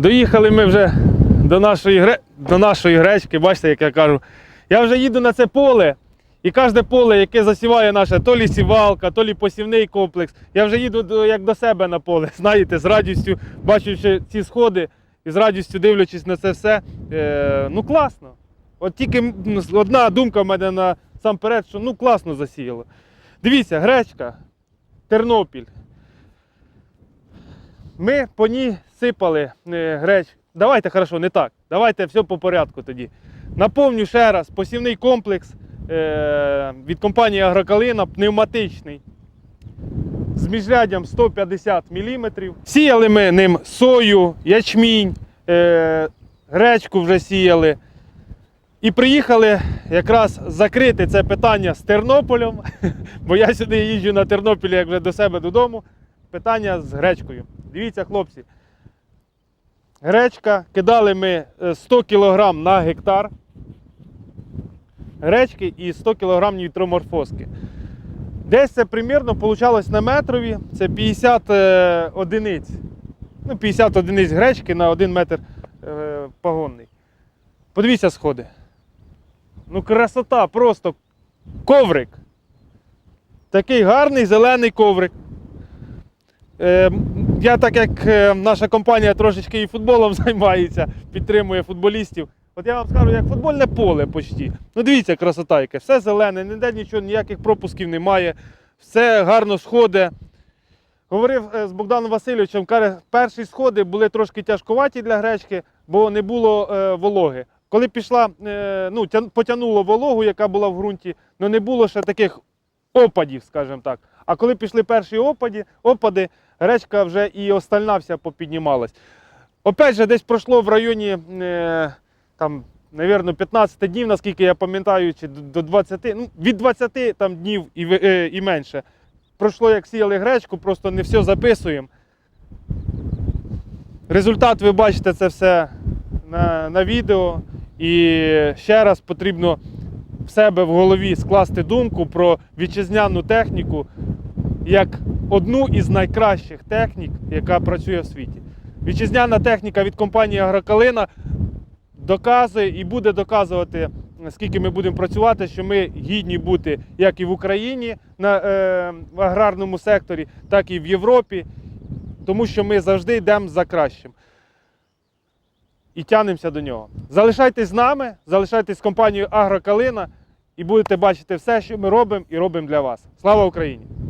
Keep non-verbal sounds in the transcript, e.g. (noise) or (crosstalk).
Доїхали ми вже до нашої, до нашої гречки, бачите, як я кажу. Я вже їду на це поле, і кожне поле, яке засіває наше, то лі сівалка, то лі посівний комплекс. Я вже їду як до себе на поле, (laughs) знаєте, з радістю, бачучи ці сходи і з радістю дивлячись на це все. Е, ну класно. От тільки ну, одна думка в мене насамперед, що ну класно засіяло. Дивіться, гречка, Тернопіль. Ми по ній сипали е, греч. Давайте, хорошо, не так. Давайте все по порядку тоді. Напомню ще раз, посівний комплекс е, від компанії Агрокалина, пневматичний. З міжряддям 150 мм. Сіяли ми ним сою, ячмінь, е, гречку вже сіяли. І приїхали якраз закрити це питання з Тернополем, (laughs) бо я сюди їжджу на Тернопіль як вже до себе додому. Питання з гречкою. Дивіться, хлопці. Гречка кидали ми е, 100 кг на гектар. Гречки і 100 кг нітроморфозки. Десь це примірно вийшло на метрові. Це 50 е, одиниць. Ну, 50 одиниць гречки на 1 метр е, погонний. Подивіться сходи. Ну, красота, просто коврик. Такий гарний зелений коврик. Я так як е, наша компанія трошечки і футболом (laughs) займається, підтримує футболістів. От я вам скажу, як футбольне поле почти. Ну дивіться, красота яке, все зелене, ніде нічого, ніяких пропусків немає, все гарно сходить. Говорив е, з Богданом Васильовичем, каже, перші сходи були трошки тяжкуваті для гречки, бо не було е, вологи. Коли пішла, е, ну, тя- потягнуло вологу, яка була в ґрунті, але не було ще таких опадів, скажімо так. А коли пішли перші опади, опади, гречка вже і остальна вся попіднімалась. Опять же, десь пройшло в районі е, там, навірно, 15 днів, наскільки я пам'ятаю, чи до до 20, ну, від 20 там, днів і, е, і менше. Пройшло, як сіяли гречку, просто не все записуємо. Результат ви бачите це все на, на відео. І ще раз потрібно в себе в голові скласти думку про вітчизняну техніку як одну із найкращих технік, яка працює в світі. Вітчизняна техніка від компанії Агрокалина доказує і буде доказувати, скільки ми будемо працювати, що ми гідні бути як і в Україні на е, в аграрному секторі, так і в Європі, тому що ми завжди йдемо за кращим і тянемося до нього. Залишайтесь з нами, залишайтесь з компанією Агрокалина і будете бачити все, що ми робимо і робимо для вас. Слава Україні!